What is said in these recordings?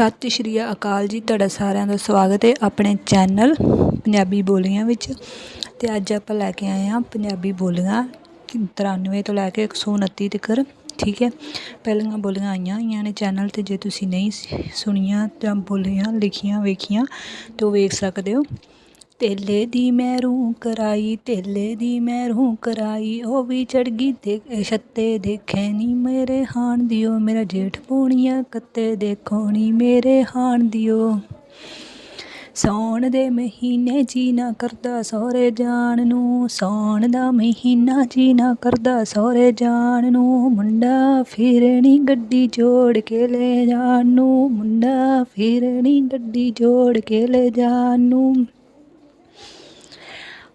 ਸਤਿ ਸ਼੍ਰੀ ਅਕਾਲ ਜੀ, ਤੁਹਾਡਾ ਸਾਰਿਆਂ ਦਾ ਸਵਾਗਤ ਹੈ ਆਪਣੇ ਚੈਨਲ ਪੰਜਾਬੀ ਬੋਲੀਆਂ ਵਿੱਚ। ਤੇ ਅੱਜ ਆਪਾਂ ਲੈ ਕੇ ਆਏ ਹਾਂ ਪੰਜਾਬੀ ਬੋਲੀਆਂ 93 ਤੋਂ ਲੈ ਕੇ 129 ਤੱਕ, ਠੀਕ ਹੈ? ਪਹਿਲੀਆਂ ਬੋਲੀਆਂ ਆਈਆਂ ਹੋਈਆਂ ਨੇ ਚੈਨਲ ਤੇ, ਜੇ ਤੁਸੀਂ ਨਹੀਂ ਸੁਣੀਆਂ ਜਾਂ ਬੋਲੀਆਂ ਲਿਖੀਆਂ ਵੇਖੀਆਂ, ਤਾਂ ਉਹ ਵੇਖ ਸਕਦੇ ਹੋ। ਤੇਲੇ ਦੀ ਮੈਂ ਰੂਹ ਕਰਾਈ ਤੇਲੇ ਦੀ ਮੈਂ ਰੂਹ ਕਰਾਈ, ਉਹ ਵੀ ਚੜ ਗਈ ਤੇ ਛੱਤੇ ਦੇਖੇ ਨੀ ਮੇਰੇ ਹਾਣ ਦਿਓ, ਮੇਰਾ ਜੇਠ ਪੂਣੀਆਂ ਕੱਤੇ ਦੇਖੋ ਨੀ ਮੇਰੇ ਹਾਣ ਦਿਓ। ਸੌਣ ਦੇ ਮਹੀਨੇ ਜੀ ਨਾ ਕਰਦਾ ਸਹੁਰੇ ਜਾਣ ਨੂੰ, ਸੌਣ ਦਾ ਮਹੀਨਾ ਜੀ ਨਾ ਕਰਦਾ ਸਹੁਰੇ ਜਾਣ ਨੂੰ, ਮੁੰਡਾ ਫਿਰਣੀ ਗੱਡੀ ਜੋੜ ਕੇ ਲੈ ਜਾਣ ਨੂੰ, ਮੁੰਡਾ ਫਿਰਣੀ ਗੱਡੀ ਜੋੜ ਕੇ ਲੈ ਜਾਣ ਨੂੰ।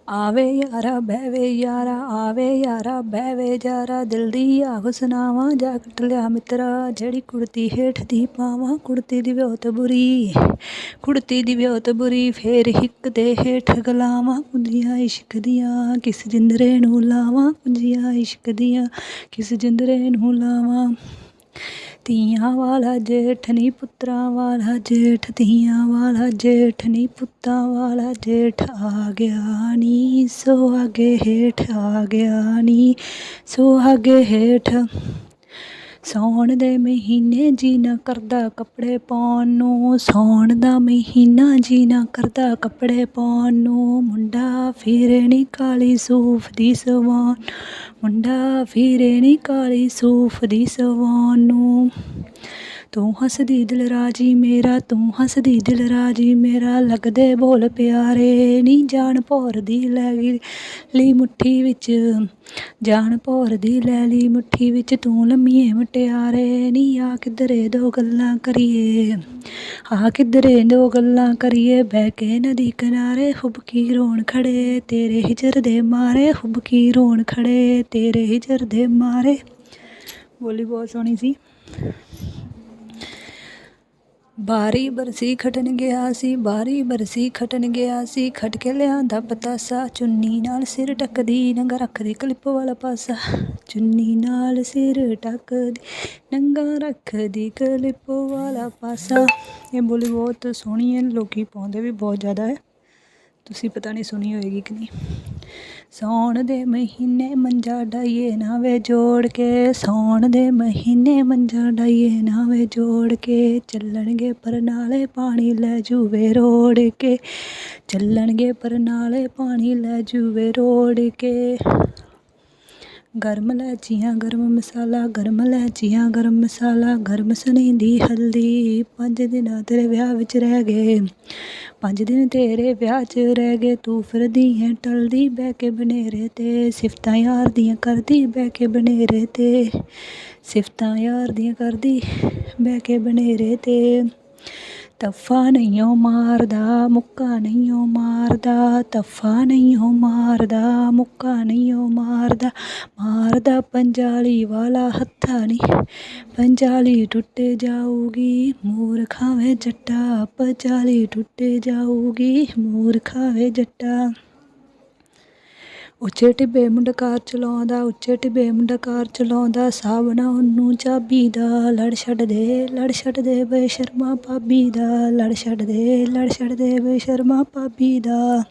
ਆਵੇ ਯਾਰਾ, ਬਹਿਵੇ ਯਾਰਾ, ਆਵੇ ਯਾਰਾ, ਬਹਿਵੇ ਯਾਰਾ ਦਿਲ ਦੀ ਆਹ ਸੁਣਾਵਾਂ, ਜਾ ਕੱਟ ਲਿਆ ਮਿੱਤਰਾ, ਜਿਹੜੀ ਕੁੜਤੀ ਹੇਠ ਦੀ ਪਾਵਾਂ, ਕੁੜਤੀ ਦੀ ਬਹੁਤ ਬੁਰੀ, ਕੁੜਤੀ ਦੀ ਬਹੁਤ ਬੁਰੀ, ਫੇਰ ਹਿੱਕ ਦੇ ਹੇਠ ਗਲਾਵਾਂ, ਕੁੰਜੀਆਂ ਇਸ਼ਕ ਦੀਆਂ, ਕਿਸ ਜਿੰਦਰੇ ਨੂੰ ਲਾਵਾਂ, ਕੁੰਜੀਆਂ ਇਸ਼ਕ ਦੀਆਂ, ਕਿਸ ਜਿੰਦਰੇ ਨੂੰ ਲਾਵਾਂ। ਧੀਆਂ ਵਾਲਾ ਜੇਠ ਨੀ, ਪੁੱਤਰਾਂ ਵਾਲਾ ਜੇਠ, ਧੀਆਂ ਵਾਲਾ ਜੇਠ ਨੀ, ਪੁੱਤਾਂ ਵਾਲਾ ਜੇਠ ਆ ਗਿਆ ਨੀ, ਸੁਹਾਗੇ ਹੇਠ ਆ ਗਿਆ ਨੀ, ਸੁਹਾਗੇ ਹੇਠ ਸਾਉਣ ਦੇ ਮਹੀਨੇ ਜੀ ਨਾ ਕਰਦਾ ਕੱਪੜੇ ਪਾਉਣ ਨੂੰ ਸਾਉਣ ਦਾ ਮਹੀਨਾ ਜੀ ਨਾ ਕਰਦਾ ਕੱਪੜੇ ਪਾਉਣ ਨੂੰ। ਮੁੰਡਾ ਫਿਰਣੀ ਕਾਲੀ ਸੂਫ ਦੀ ਸਵਾਨ ਮੁੰਡਾ ਫਿਰਣੀ ਕਾਲੀ ਸੂਫ ਦੀ ਸਵਾਨ ਨੂੰ। ਤੂੰ ਹੱਸਦੀ ਦਿਲ ਰਾਜੀ ਮੇਰਾ, ਤੂੰ ਹੱਸਦੀ ਦਿਲ ਰਾਜੀ ਮੇਰਾ। ਲੱਗਦੇ ਬੋਲ ਪਿਆਰੇ, ਨੀ ਜਾਨ ਭੌਰਦੀ ਲੈ ਗਈ ਲਈ ਮੁੱਠੀ ਵਿੱਚ। ਜਾਨ ਭੌਰਦੀ ਲੈ ਲਈ ਮੁੱਠੀ ਵਿੱਚ, ਤੂੰ ਲੰਮੀਏ ਮਟਿਆਰੇ, ਨੀ ਆ ਕਿਧਰੇ ਦੋ ਗੱਲਾਂ ਕਰੀਏ। ਆ ਕਿਧਰੇ ਦੋ ਗੱਲਾਂ ਕਰੀਏ, ਬਹਿ ਕੇ ਨਦੀ ਕਿਨਾਰੇ ਹੁਬਕੀ ਰੋਣ ਖੜੇ, ਤੇਰੇ ਹਿਜਰ ਦੇ ਮਾਰੇ ਹੁਬਕੀ ਰੋਣ ਖੜੇ, ਤੇਰੇ ਹਿਜਰ ਦੇ ਮਾਰੇ। ਬੋਲੀ ਬਹੁਤ ਸੋਹਣੀ ਸੀ। ਬਾਰੀ ਬਰਸੀ ਖਟਣ ਗਿਆ ਸੀ, ਬਾਰੀ ਬਰਸੀ ਖਟਣ ਗਿਆ ਸੀ ਖਟ ਕੇ ਲਿਆਂਦਾ ਪਤਾਸਾ, ਚੁੰਨੀ ਨਾਲ ਸਿਰ ਟੱਕਦੀ ਨੰਗਾ ਰੱਖਦੀ ਕਲਿੱਪ ਵਾਲਾ ਪਾਸਾ। ਚੁੰਨੀ ਨਾਲ ਸਿਰ ਟੱਕਦੀ ਨੰਗਾ ਰੱਖਦੀ ਕਲਿੱਪ ਵਾਲਾ ਪਾਸਾ। ਇਹ ਬੋਲੀ ਬਹੁਤ ਸੋਹਣੀ ਹੈ, ਲੋਕੀ ਪਾਉਂਦੇ ਵੀ ਬਹੁਤ ਜ਼ਿਆਦਾ ਹੈ। ਤੁਸੀਂ ਪਤਾ ਨਹੀਂ ਸੁਣੀ ਹੋਏਗੀ ਕਿ ਨਹੀਂ। ਸੌਣ ਦੇ ਮਹੀਨੇ ਮੰਜਾ ਡਾਈਏ ਨਾ ਵੇ ਜੋੜ ਕੇ, ਸੌਣ ਦੇ ਮਹੀਨੇ ਮੰਜਾ ਡਾਈਏ ਨਾ ਵੇ ਜੋੜ ਕੇ, ਚੱਲਣਗੇ ਪਰਨਾਲੇ ਪਾਣੀ ਲੈ ਜੂਵੇ ਰੋੜ ਕੇ, ਚੱਲਣਗੇ ਪਰਨਾਲੇ ਪਾਣੀ ਲੈ ਜੂਵੇ ਰੋੜ ਕੇ। ਗਰਮ ਲੈਚੀਆਂ ਗਰਮ ਮਸਾਲਾ, ਗਰਮ ਲੈਚੀਆਂ ਗਰਮ ਮਸਾਲਾ, ਗਰਮ ਸਨੀ ਦੀ ਹਲਦੀ। ਪੰਜ ਦਿਨਾਂ ਤੇਰੇ ਵਿਆਹ ਵਿੱਚ ਰਹਿ ਗਏ। ਪੰਜ ਦਿਨ ਤੇਰੇ ਵਿਆਹ 'ਚ ਰਹਿ ਗਏ। ਤੂੰ ਫਿਰਦੀ ਹੈ ਟਲਦੀ ਬਹਿ ਕੇ ਬਨੇਰੇ ਤੇ। ਸਿਫਤਾਂ ਯਾਰ ਦੀਆਂ ਕਰਦੀ ਬਹਿ ਕੇ ਬਨੇਰੇ ਤੇ। ਸਿਫਤਾਂ ਯਾਰ ਦੀਆਂ ਕਰਦੀ ਬਹਿ ਕੇ ਬਨੇਰੇ ਤੇ। ਤਫਾ ਨਹੀਂ ਓ ਮਾਰਦਾ, ਮੁੱਕਾ ਨਹੀਂ ਓ ਮਾਰਦਾ, ਤਫਾ ਨਹੀਂ ਓ ਮਾਰਦਾ, ਮੁੱਕਾ ਨਹੀਂ ਓ ਮਾਰਦਾ। ਮਾਰਦਾ ਪੰਜਾਲੀ ਵਾਲਾ ਹੱਥਾਂ ਨਹੀਂ ਪੰਜਾਲੀ ਟੁੱਟੇ ਜਾਊਗੀ ਮੂਰ ਖਾਵੇ ਜੱਟਾ ਪੰਜਾਲੀ ਟੁੱਟੇ ਜਾਊਗੀ ਮੂਰ ਖਾਵੇ ਜੱਟਾ। ਉੱਚੇ ਟਿੱਬੇ ਮੁੰਡਾ ਕਾਰ ਚਲਾਉਂਦਾ, ਉੱਚੇ ਟਿੱਬੇ ਮੁੰਡਾ ਕਾਰ ਚਲਾਉਂਦਾ, ਸਾਵਣਾ ਉਹਨੂੰ ਚਾਬੀ ਦਾ ਲੜ ਛੱਡ ਦੇ, ਲੜ ਛੱਡ ਦੇ ਬੇਸ਼ਰਮਾ ਭਾਬੀ ਦਾ, ਲੜ ਛੱਡ ਦੇ, ਲੜ ਛੱਡ ਦੇ ਸ਼ਰਮਾ ਭਾਬੀ ਦਾ।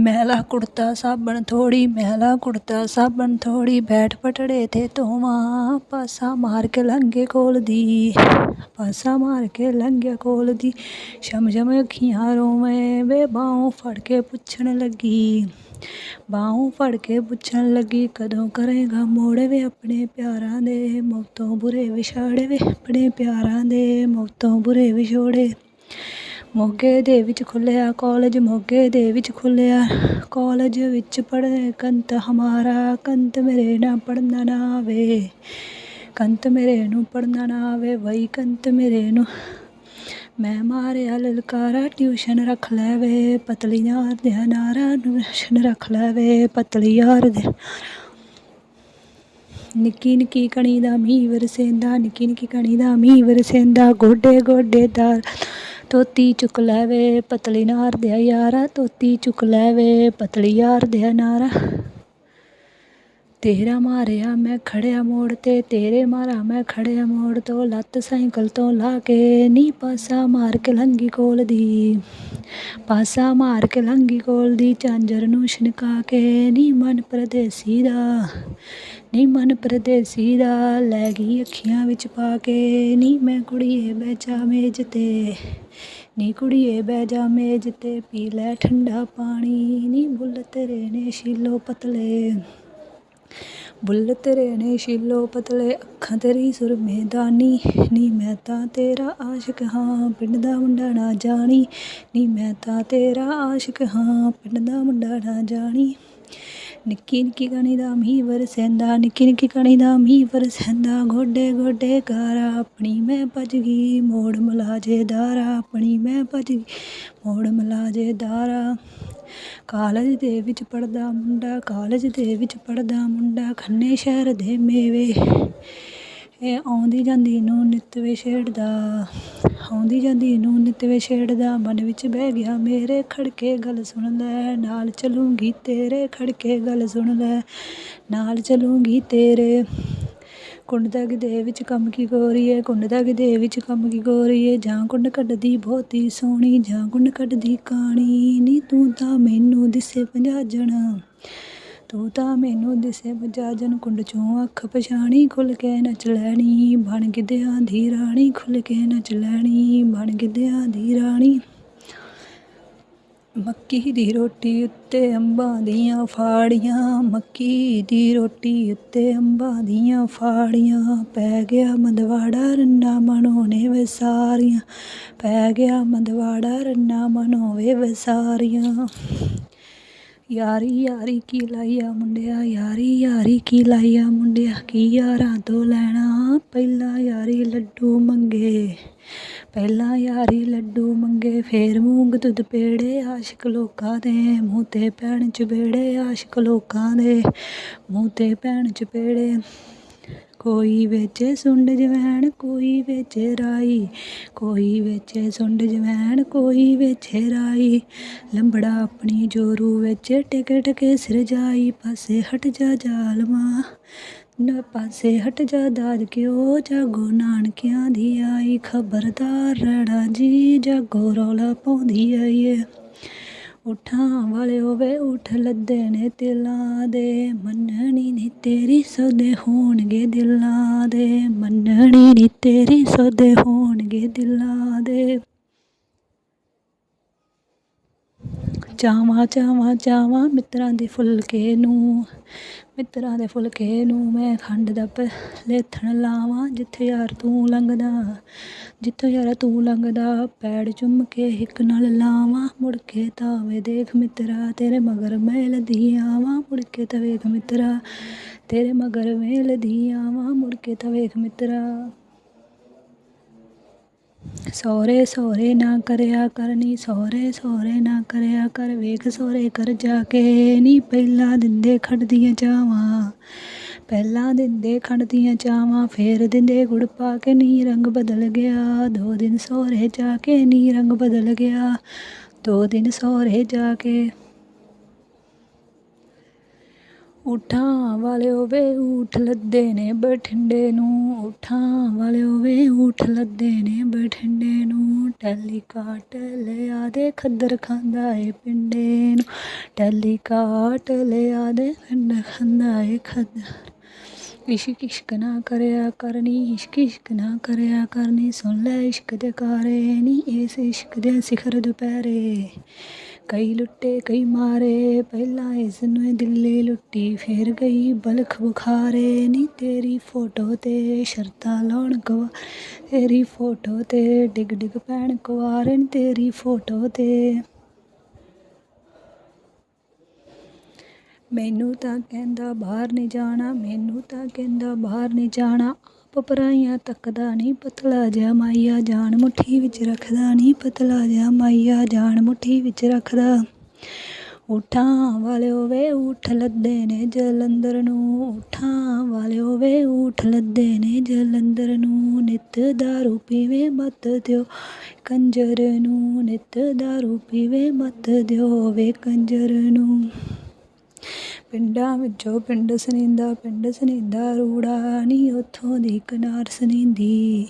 ਮੈਲਾ ਕੁੜਤਾ ਸਾਬਣ ਥੋੜੀ ਮੈਲਾ ਕੁੜਤਾ ਸਾਬਣ ਥੋੜੀ ਬੈਠ ਪਟੜੇ ਤੇ ਧੋਵਾਂ, ਪਾਸਾ ਮਾਰ ਕੇ ਲੰਘੇ ਕੋਲ ਦੀ, ਪਾਸਾ ਮਾਰ ਕੇ ਲੰਘਿਆ ਕੋਲ ਦੀ ਸ਼ਮ ਅੱਖੀਆਂ ਰੋਵੇਂ, ਵੇ ਬਾਹੋਂ ਫੜ ਕੇ ਪੁੱਛਣ ਲੱਗੀ। ਬਾਹੋਂ ਫੜ ਕੇ ਪੁੱਛਣ ਲੱਗੀ, ਕਦੋਂ ਕਰੇਗਾ ਮੋੜ ਵੇ ਆਪਣੇ ਪਿਆਰਾਂ ਦੇ? ਮੌਤੋਂ ਬੁਰੇ ਵਿਛਾੜੇ ਵੇ ਆਪਣੇ ਪਿਆਰਾਂ ਦੇ? ਮੌਤੋਂ ਬੁਰੇ ਵਿਛੋੜੇ। ਮੋਗੇ ਦੇ ਵਿੱਚ ਖੁੱਲਿਆ ਕਾਲਜ ਮੋਗੇ ਦੇ ਵਿੱਚ ਖੁੱਲਿਆ ਕਾਲਜ ਵਿੱਚ ਪੜ੍ਹੇ, ਕੰਤ ਹਮਾਰਾ, ਕੰਤ ਮੇਰੇ ਨਾ ਪੜਨਾ ਨਾ ਆਵੇ। ਕੰਤ ਮੇਰੇ ਨੂੰ ਪੜਨਾ ਨਾ ਆਵੇ, ਵਈ ਕੰਤ ਮੇਰੇ ਨੂੰ ਮੈਂ ਮਾਰਿਆ ਲਲਕਾਰਾ, ਟਿਊਸ਼ਨ ਰੱਖ ਲੈ ਵੇ ਪਤਲੀ ਯਾਰ ਦੇ ਨਾਰਾ ਟਿਊਸ਼ਨ ਰੱਖ ਲੈ ਵੇ ਪਤਲੀ ਯਾਰ ਦੇ ਨਿੱਕੀ ਨਿੱਕੀ ਕਣੀ ਦਾ ਮੀਂਹ ਵਰਸੇਂਦਾ, ਨਿੱਕੀ ਨਿੱਕੀ ਕਣੀ ਦਾ ਮੀਂਹ ਵਰਸੇਂਦਾ, ਗੋਡੇ ਗੋਡੇ ਦਾ ਤੋਤੀ ਚੁੱਕ ਲੈ ਵੇ ਪਤਲੀ ਨਾਰ ਦੇ ਯਾਰਾ ਤੋਤੀ ਚੁੱਕ ਲੈ ਵੇ ਪਤਲੀ ਯਾਰ ਦੇ ਨਾਰਾ ਤੇਰਾ ਮਾਰਿਆ ਮੈਂ ਖੜਿਆ ਮੋੜ ਤੇ, ਤੇਰੇ ਮਾਰਾ ਮੈਂ ਖੜਿਆ ਮੋੜ ਤੋਂ, ਲੱਤ ਸਾਈਕਲ ਤੋਂ ਲਾ ਕੇ ਨੀ ਪਾਸਾ ਮਾਰ ਕੇ ਲੰਗੀ ਕੋਲ ਦੀ। ਪਾਸਾ ਮਾਰ ਕੇ ਲੰਗੀ ਕੋਲ ਦੀ ਚਾਂਜਰ ਨੂੰ ਛਿਣਕਾ ਕੇ ਨੀ ਮਨ ਪਰਦੇਸੀ ਦਾ, ਨੀ ਮਨ ਪਰਦੇਸੀ ਦਾ, ਲੈ ਗਈ ਅੱਖੀਆਂ ਵਿੱਚ ਪਾ ਕੇ ਨੀ ਮੈਂ ਕੁੜੀਏ ਬੈਜਾ ਮੇਜ ਤੇ, ਨੀ ਕੁੜੀਏ ਬਹਿ ਜਾ ਮੇਜ ਤੇ, ਪੀ ਲੈ ਠੰਡਾ ਪਾਣੀ, ਨੀ ਬੁੱਲ ਤੇਰੇ ਨੇ ਸ਼ੀਲੋ ਪਤਲੇ। ਬੁੱਲ ਤੇਰੇ ਨੇ ਸ਼ੀਲੋ ਪਤਲੇ ਅੱਖਾਂ ਤੇਰੀ ਸੁਰਮੇ ਦਾਨੀ ਨੀ ਮੈਂ ਤਾਂ ਤੇਰਾ ਆਸ਼ਿਕ ਹਾਂ, ਪਿੰਡ ਦਾ ਮੁੰਡਾ ਨਾ ਜਾਣੀ। ਨੀ ਮੈਂ ਤਾਂ ਤੇਰਾ ਆਸ਼ਿਕ ਹਾਂ, ਪਿੰਡ ਦਾ ਮੁੰਡਾ ਨਾ ਜਾਣੀ। ਨਿੱਕੀ ਨਿੱਕੀ ਕਣੀ ਦਾ ਮੀਂਹ ਵਰਸੈਂਦਾ, ਨਿੱਕੀ ਨਿੱਕੀ ਕਣੀ ਦਾ ਮੀਂਹ ਵਰਸੈਂਦਾ। ਗੋਡੇ ਗੋਡੇ ਕਾਰਾ, ਆਪਣੀ ਮੈਂ ਭੱਜ ਗਈ, ਮੋੜ ਮਲਾਜੇ ਦਾਰਾ। ਆਪਣੀ ਮੈਂ ਭੱਜ ਗਈ, ਮੋੜ ਮਲਾਜੇ ਦਾਰਾ। ਕਾਲਜ ਦੇ ਵਿੱਚ ਪੜ੍ਹਦਾ ਮੁੰਡਾ, ਕਾਲਜ ਦੇ ਵਿੱਚ ਪੜ੍ਹਦਾ ਮੁੰਡਾ, ਖੰਨੇ ਸ਼ਹਿਰ ਦੇ ਮੇਵੇ। ਇਹ ਆਉਂਦੀ ਜਾਂਦੀ ਨੂੰ ਨਿੱਤਵੇ ਛੇੜਦਾ, ਆਉਂਦੀ ਜਾਂਦੀ ਨੂੰ ਨਿੱਤਵੇ ਛੇੜਦਾ, ਮਨ ਵਿੱਚ ਬਹਿ ਗਿਆ ਮੇਰੇ ਖੜਕੇ ਗੱਲ ਸੁਣ ਲੈ ਨਾਲ ਚਲੂੰਗੀ ਤੇਰੇ ਖੜਕੇ ਗੱਲ ਸੁਣ ਲੈ ਨਾਲ ਚਲੂੰਗੀ ਤੇਰੇ ਕੁੰਡ ਦਗ ਦੇ ਵਿੱਚ ਕੰਮ ਕੀ ਗੋਰੀਏ ਕੁੰਡ ਦਗ ਦੇ ਵਿੱਚ ਕੰਮ ਕੀ ਗੋਰੀਏ ਜਾਂ ਕੁੰਡ ਕੱਢਦੀ ਬਹੁਤੀ ਸੋਹਣੀ, ਜਾਂ ਕੁੰਡ ਕੱਢਦੀ ਕਾਣੀ? ਨੀ ਤੂੰ ਤਾਂ ਮੈਨੂੰ ਦਿਸੇ ਪੰਜਾਜਣ। ਤੂੰ ਤਾਂ ਮੈਨੂੰ ਦਿਸੇ ਪੰਜਾਜਣ। ਕੁੰਡ ਚੋਂ ਅੱਖ ਪਛਾਣੀ, ਖੁੱਲ ਕੇ ਨੱਚ ਲੈਣੀ। ਬਣ ਗਿੱਧਿਆਂ ਦੀ ਰਾਣੀ, ਖੁੱਲ ਕੇ ਨੱਚ ਲੈਣੀ। ਬਣ ਗਿੱਧਿਆਂ ਦੀ ਰਾਣੀ। ਮੱਕੀ ਦੀ ਰੋਟੀ ਉੱਤੇ ਅੰਬਾਂ ਦੀਆਂ ਫਾੜੀਆਂ, ਮੱਕੀ ਦੀ ਰੋਟੀ ਉੱਤੇ ਅੰਬਾਂ ਦੀਆਂ ਫਾੜੀਆਂ। ਪੈ ਗਿਆ ਮੰਦਵਾੜਾ, ਰੰਨਾ ਮਨੋਨੇ ਵਸਾਰੀਆਂ। ਪੈ ਗਿਆ ਮੰਦਵਾੜਾ, ਰੰਨਾ ਮਨੋਵੇ ਵਸਾਰੀਆਂ। ਯਾਰੀ ਯਾਰੀ ਕੀ ਲਾਈਆ ਮੁੰਡਿਆ? ਯਾਰੀ ਯਾਰੀ ਕੀ ਲਾਈਆ ਮੁੰਡਿਆ? ਕੀ ਯਾਰਾਂ ਤੋਂ ਲੈਣਾ? ਪਹਿਲਾਂ ਯਾਰੀ ਲੱਡੂ ਮੰਗੇ। ਪਹਿਲਾਂ ਯਾਰੀ ਲੱਡੂ ਮੰਗੇ। ਫੇਰ ਮੂੰਗ ਦੁੱਧ ਪੇੜੇ ਆਸ਼ਿਕ ਲੋਕਾਂ ਦੇ। ਮੂੰਹ ਤੇ ਪੈਣ ਚਬੇੜੇ ਆਸ਼ਿਕ ਲੋਕਾਂ ਦੇ। ਮੂੰਹ ਤੇ ਪੈਣ ਚਪੇੜੇ ਕੋਈ ਵੇਚੇ ਸੁੰਡ ਜਵੈਣ, ਕੋਈ ਵੇਚੇ ਰਾਈ। ਕੋਈ ਵੇਚੇ ਸੁੰਡ ਜਵੈਣ, ਕੋਈ ਵੇਚੇ ਰਾਈ। ਲੰਬੜਾ ਆਪਣੀ ਜੋਰੂ ਵਿੱਚ ਟਿਕਟ ਕੇ ਸਿਰ ਜਾਈ। ਪਾਸੇ ਹਟ ਜਾ ਜਾਲਮਾ, ਨਾ ਪਾਸੇ ਹਟ ਜਾ ਦਾਦ ਕਿਉ? ਜਾਗੋ ਨਾਨਕਿਆਂ ਦੀ ਆਈ। ਖਬਰਦਾਰ ਰੜਾ ਜੀ, ਜਾਗੋ ਰੌਲਾ ਪਾਉਂਦੀ ਆਈ ਏ। ਉਠਾਂ ਵਾਲੇ ਹੋਵੇ, ਉਠ ਲੱਦੇ ਨੇ ਤਿਲਾਂ ਦੇ। ਮੰਨਣੀ ਨੀ ਤੇਰੀ ਸੌਦੇ ਹੋਣਗੇ ਦਿਲਾਂ ਦੇ। ਮੰਨਣੀ ਨੀ ਤੇਰੀ ਸੌਦੇ ਹੋਣਗੇ ਦਿਲਾਂ ਦੇ। ਚਾਵਾਂ ਚਾਵਾਂ ਚਾਵਾਂ ਮਿੱਤਰਾਂ ਦੇ ਫੁਲਕੇ ਨੂੰ। ਮਿੱਤਰਾਂ ਦੇ ਫੁਲਕੇ ਨੂੰ ਮੈਂ ਖੰਡ ਦਾ ਲੇਥਣ ਲਾਵਾਂ, ਜਿੱਥੇ ਯਾਰ ਤੂੰ ਲੰਘਦਾ, ਜਿੱਥੇ ਯਾਰ ਤੂੰ ਲੰਘਦਾ, ਪੈੜ ਚੁੰਮ ਕੇ ਇੱਕ ਨਾਲ ਲਾਵਾਂ, ਮੁੜ ਕੇ ਤਾਂ ਦੇਖ ਮਿੱਤਰਾ, ਤੇਰੇ ਮਗਰ ਮੈਂ ਲਦੀ ਆਵਾਂ, ਮੁੜ ਕੇ ਤਾਂ ਵੇਖ ਮਿੱਤਰਾ, ਤੇਰੇ ਮਗਰ ਮੈਂ ਲਦੀ ਆਵਾਂ, ਮੁੜ ਕੇ ਤਾਂ ਵੇਖ ਮਿੱਤਰਾ। ਸੋਰੇ ਸੋਰੇ ਨਾ ਕਰਿਆ ਕਰਨੀ ਸੋਰੇ ਸੋਰੇ ਨਾ ਕਰਿਆ ਕਰ, ਵੇਖ ਸੋਰੇ ਕਰ ਜਾ ਕੇ ਨੀ ਪਹਿਲਾਂ ਦਿੰਦੇ ਖੜਦੀਆਂ ਚਾਵਾਂ। ਪਹਿਲਾਂ ਦਿੰਦੇ ਖੜਦੀਆਂ ਚਾਵਾਂ, ਫੇਰ ਦਿੰਦੇ ਗੁੜ ਪਾ ਕੇ ਨੀ ਰੰਗ ਬਦਲ ਗਿਆ। ਦੋ ਦਿਨ ਸੋਰੇ ਜਾ ਕੇ ਨੀ ਰੰਗ ਬਦਲ ਗਿਆ, ਦੋ ਦਿਨ ਸੋਰੇ ਜਾ ਕੇ ਊਠਾਂ ਵਾਲਿਓ ਵੇ ਊਠ ਲੱਦੇ ਨੇ ਬਠਿੰਡੇ ਨੂੰ। ਊਠਾਂ ਵਾਲਿਓ ਵੇ ਊਠ ਲੱਦੇ ਨੇ ਬਠਿੰਡੇ ਨੂੰ। ਟੈਲੀ ਕਾਟ ਲਿਆ ਦੇ ਖੱਦਰ ਖਾਂਦਾ ਏ ਪਿੰਡੇ ਨੂੰ। ਟੈਲੀ ਕਾਟ ਲਿਆ ਦੇ ਖੰਡ ਖਾਂਦਾ ਏ ਖੱਦਰ। ਇਸ਼ਕ ਇਸ਼ਕ ਨਾ ਕਰਿਆ ਕਰਨੀ, ਇਸ਼ਕ ਇਸ਼ਕ ਨਾ ਕਰਿਆ ਕਰਨੀ। ਸੁਣ ਲੈ ਇਸ਼ਕ ਦੇ ਕਾਰੇ ਨੀ, ਇਸ ਇਸ਼ਕ ਦੇ ਸਿਖਰ ਦੁਪਹਿਰੇ। ਕਈ ਲੁੱਟੇ, ਕਈ ਮਾਰੇ, ਪਹਿਲਾਂ ਇਸ ਨੂੰ ਦਿੱਲੀ ਲੁੱਟੀ, ਫਿਰ ਗਈ ਬਲਖ ਬੁਖਾਰੇ। ਨੀ ਤੇਰੀ ਫੋਟੋ ਤੇ ਸ਼ਰਤਾਂ ਲਾਉਣ ਕਵਾ ਤੇਰੀ ਫੋਟੋ ਤੇ ਡਿਗ ਡਿਗ ਪੈਣ ਕੁਆਰਨ ਤੇਰੀ ਫੋਟੋ ਤੇ ਮੈਨੂੰ ਤਾਂ ਕਹਿੰਦਾ ਬਾਹਰ ਨਹੀਂ ਜਾਣਾ, ਮੈਨੂੰ ਤਾਂ ਕਹਿੰਦਾ ਬਾਹਰ ਨਹੀਂ ਜਾਣਾ। ਪਪਰਾਈਆਂ ਤੱਕਦਾ ਨਹੀਂ ਪਤਲਾ ਜਿਹਾ ਮਾਈਆ, ਜਾਨ ਮੁੱਠੀ ਵਿੱਚ ਰੱਖਦਾ ਨਹੀਂ ਪਤਲਾ ਜਿਹਾ ਮਾਈਆ, ਜਾਨ ਮੁੱਠੀ ਵਿੱਚ ਰੱਖਦਾ। ਉਠਾਂ ਵਾਲਿਓ ਵੇ ਉਠ ਲੱਦੇ ਨੇ ਜਲੰਧਰ ਨੂੰ ਉਠਾਂ ਵਾਲਿਓ ਵੇ ਉਠ ਲੱਦੇ ਨੇ ਜਲੰਧਰ ਨੂੰ, ਨਿਤ ਦਾਰੂ ਪੀਵੇ ਮਤ ਦਿਓ। ਕੰਜਰ ਨੂੰ ਨਿਤ ਦਾਰੂ ਪੀਵੇ ਮਤ ਦਿਓ ਵੇ ਕੰਜਰ ਨੂੰ। ਪਿੰਡਾਂ ਵਿੱਚੋਂ ਪਿੰਡ ਸਨੀਂਦਾ, ਪਿੰਡ ਸਨਿੰਦਾ ਰੂੜਾ ਨੀ ਉੱਥੋਂ ਦੀ ਕਨਾਰ ਸਨੀਂਦੀ।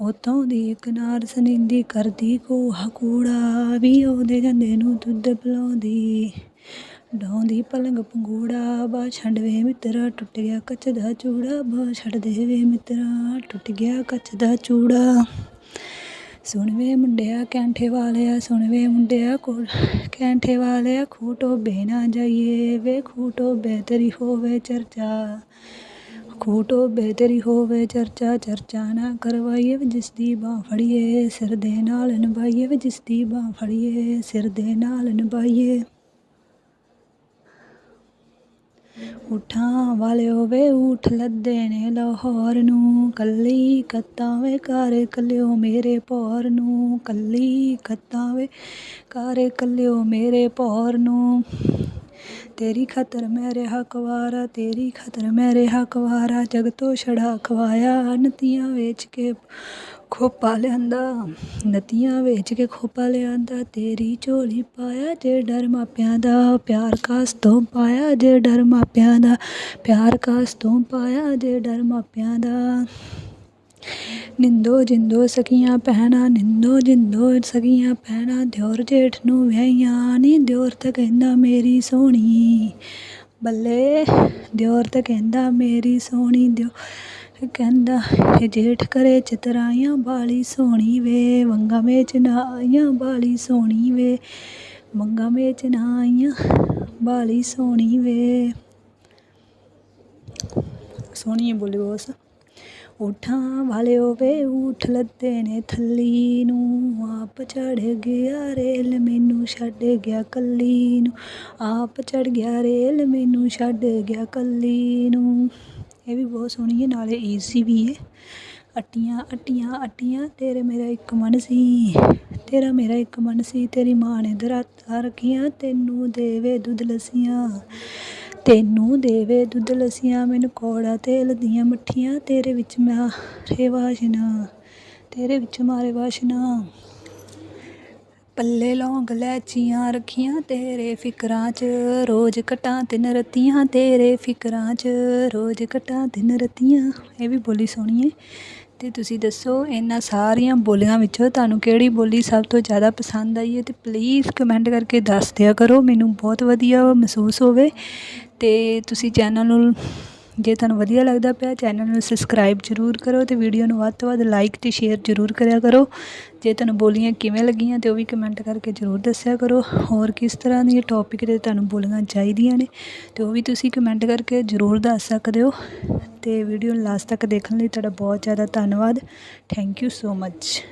ਉੱਥੋਂ ਦੀ ਕਨਾਰ ਸਨੀਂਦੀ ਕਰਦੀ ਕੋਹਾ ਕੂੜਾ, ਵੀ ਉਹਦੇ ਜਾਂਦੇ ਨੂੰ ਦੁੱਧ ਪਿਲਾਉਂਦੀ। ਡਾਉਂਦੀ ਪਲੰਗ ਪੰਗੂੜਾ, ਬਾ ਛੱਡ ਵੇ ਮਿੱਤਰਾ, ਟੁੱਟ ਗਿਆ ਕੱਚ ਦਾ ਚੂੜਾ, ਬਾ ਛੱਡ ਦੇ ਵੇ ਮਿੱਤਰਾ, ਟੁੱਟ ਗਿਆ ਕੱਚ ਦਾ ਚੂੜਾ। ਸੁਣ ਵੇ ਮੁੰਡਿਆ ਕੈਂਠੇ ਵਾਲਿਆ ਸੁਣ ਵੇ ਮੁੰਡਿਆ ਕੋਲ ਕੈਂਠੇ ਵਾਲਿਆ ਖੂਟੋ ਨਾ ਜਾਈਏ, ਵੇ ਖੂਟੋ ਬੇਤਰੀ ਹੋਵੇ ਚਰਚਾ। ਖੂਟੋ ਬੇਤਰੀ ਹੋਵੇ ਚਰਚਾ ਚਰਚਾ ਨਾ ਕਰਵਾਈਏ ਵੇ ਜਿਸ ਦੀ ਬਾਹ ਫੜੀਏ, ਸਿਰ ਦੇ ਨਾਲ ਨਿਭਾਈਏ ਵੇ ਜਿਸ ਦੀ ਬਾਹ ਫੜੀਏ, ਸਿਰ ਦੇ ਨਾਲ ਨਿਭਾਈਏ। ਊਠਾਂ ਵਾਲਿਓ ਵੇ ਊਠ ਲੱਦੇ ਨੇ ਲਾਹੌਰ ਨੂੰ, ਕੱਲੀ ਕੱਤਾਂ ਵੇ ਘਰ ਕੱਲਿਓ ਮੇਰੇ ਪੌਰ ਨੂੰ, ਕੱਲੀ ਕੱਤਾਂ ਵੇ ਘਰ ਕੱਲਿਓ ਮੇਰੇ ਪੌਰ ਨੂੰ। ਤੇਰੀ ਖਤਰ ਮੈਂ ਰਿਹਾ ਕੁਵਾਰਾ, ਤੇਰੀ ਖਤਰ ਮੈਂ ਰਿਹਾ ਕੁਵਾਰਾ, ਜਗ ਤੋਂ ਛੜਾ ਖਵਾਇਆ ਨਤੀਆਂ ਵੇਚ ਕੇ ਖੋਪਾ ਲਿਆਂਦਾ ਨਦੀਆਂ ਵੇਚ ਕੇ ਖੋਪਾ ਲਿਆਂਦਾ, ਤੇਰੀ ਝੋਲੀ ਪਾਇਆ ਜੇ ਡਰ ਮਾਪਿਆਂ ਦਾ, ਪਿਆਰ ਕਾਸ ਤੋਂ ਪਾਇਆ ਜੇ ਡਰ ਮਾਪਿਆਂ ਦਾ, ਪਿਆਰ ਕਾਸ ਤੋਂ ਪਾਇਆ ਜੇ ਡਰ ਮਾਪਿਆਂ ਦਾ। ਨਿੰਦੋ ਜਿੰਦੋ ਸਕੀਆਂ ਭੈਣਾਂ, ਨਿੰਦੋ ਜਿੰਦੋ ਸਕੀਆਂ ਭੈਣਾਂ, ਦਿਓਰ ਜੇਠ ਨੂੰ ਵਿਆਹੀਆਂ ਨੀ, ਦਿਓਰ ਤਾਂ ਕਹਿੰਦਾ ਮੇਰੀ ਸੋਹਣੀ ਬੱਲੇ, ਦਿਓਰ ਤਾਂ ਕਹਿੰਦਾ ਮੇਰੀ ਸੋਹਣੀ ਦਿਓ ਕਹਿੰਦਾ ਇਹ ਜੇਠ ਕਰੇ ਚਤਰਾਈਆਂ ਬਾਲੀ ਸੋਹਣੀ ਵੇ, ਵੰਗਾ ਮੇਚ ਨਾ ਆਈਆਂ ਬਾਲੀ ਸੋਹਣੀ ਵੇ, ਵੰਗਾ ਮੇਚ ਨਾ ਆਈਆਂ ਬਾਲੀ ਸੋਹਣੀ ਵੇ। ਸੋਹਣੀ ਬੋਲੀ ਬੋਸ ਉਠਾਂ ਵਾਲਿਓ ਵੇ ਉਠ ਲੱਦੇ ਨੇ ਥੱਲੀ ਨੂੰ। ਆਪ ਚੜ ਗਿਆ ਰੇਲ, ਮੈਨੂੰ ਛੱਡ ਗਿਆ ਕੱਲੀ ਨੂੰ। ਆਪ ਚੜ ਗਿਆ ਰੇਲ, ਮੈਨੂੰ ਛੱਡ ਗਿਆ ਕੱਲੀ ਨੂੰ। ਇਹ ਵੀ ਬਹੁਤ ਸੋਹਣੀ ਹੈ, ਨਾਲੇ ਈਜ਼ੀ ਵੀ ਹੈ। ਅੱਟੀਆਂ ਅੱਟੀਆਂ ਅੱਟੀਆਂ, ਤੇਰੇ ਮੇਰਾ ਇੱਕ ਮਨ ਸੀ, ਤੇਰਾ ਮੇਰਾ ਇੱਕ ਮਨ ਸੀ, ਤੇਰੀ ਮਾਂ ਨੇ ਦਰਾਤਾਂ ਰੱਖੀਆਂ, ਤੈਨੂੰ ਦੇਵੇ ਦੁੱਧ ਲੱਸੀਆਂ, ਤੈਨੂੰ ਦੇਵੇ ਦੁੱਧ ਲੱਸੀਆਂ, ਮੈਨੂੰ ਕੋੜਾ ਤੇਲ ਦੀਆਂ ਮੱਠੀਆਂ, ਤੇਰੇ ਵਿੱਚ ਮਾਰੇ ਵਾਸ਼ਨਾ, ਤੇਰੇ ਵਿੱਚ ਮਾਰੇ ਵਾਸ਼ਨਾ। ਪੱਲੇ ਲੌਂਗ ਲੈਚੀਆਂ ਰੱਖੀਆਂ ਤੇਰੇ ਫਿਕਰਾਂ 'ਚ। ਰੋਜ਼ ਕਟਾਂ ਤਿੰਨ ਰਤੀਆਂ, ਤੇਰੇ ਫਿਕਰਾਂ 'ਚ। ਰੋਜ਼ ਕਟਾਂ ਤਿੰਨ ਰਤੀਆਂ। ਇਹ ਵੀ ਬੋਲੀ ਸੋਹਣੀ ਹੈ ਤੇ ਤੁਸੀਂ ਦੱਸੋ, ਇਹਨਾਂ ਸਾਰੀਆਂ ਬੋਲੀਆਂ ਵਿੱਚੋਂ ਤੁਹਾਨੂੰ ਕਿਹੜੀ ਬੋਲੀ ਸਭ ਤੋਂ ਜ਼ਿਆਦਾ ਪਸੰਦ ਆਈ ਹੈ ਤੇ ਪਲੀਜ਼ ਕਮੈਂਟ ਕਰਕੇ ਦੱਸ ਦਿਆ ਕਰੋ। ਮੈਨੂੰ ਬਹੁਤ ਵਧੀਆ ਮਹਿਸੂਸ ਹੋਵੇ। ਤੇ ਤੁਸੀਂ ਚੈਨਲ ਨੂੰ ਜੇ ਤੁਹਾਨੂੰ ਵਧੀਆ ਲੱਗਦਾ ਪਿਆ ਚੈਨਲ ਨੂੰ ਸਬਸਕ੍ਰਾਈਬ ਜ਼ਰੂਰ ਕਰੋ ਤੇ ਵੀਡੀਓ ਨੂੰ ਵੱਧ ਤੋਂ ਵੱਧ ਲਾਈਕ ਤੇ ਸ਼ੇਅਰ ਜ਼ਰੂਰ ਕਰਿਆ ਕਰੋ। ਜੇ ਤੁਹਾਨੂੰ ਬੋਲੀਆਂ ਕਿਵੇਂ ਲੱਗੀਆਂ ਤੇ ਉਹ ਵੀ ਕਮੈਂਟ ਕਰਕੇ ਜ਼ਰੂਰ ਦੱਸਿਆ ਕਰੋ। ਹੋਰ ਕਿਸ ਤਰ੍ਹਾਂ ਦੀਆਂ ਟੌਪਿਕ ਤੇ ਤੁਹਾਨੂੰ ਬੋਲੀਆਂ ਚਾਹੀਦੀਆਂ ਨੇ ਤੇ ਉਹ ਵੀ ਤੁਸੀਂ ਕਮੈਂਟ ਕਰਕੇ ਜ਼ਰੂਰ ਦੱਸ ਸਕਦੇ ਹੋ। ਤੇ ਵੀਡੀਓ ਨੂੰ ਲਾਸਟ ਤੱਕ ਦੇਖਣ ਲਈ ਤੁਹਾਡਾ ਬਹੁਤ ਜ਼ਿਆਦਾ ਧੰਨਵਾਦ। Thank you so much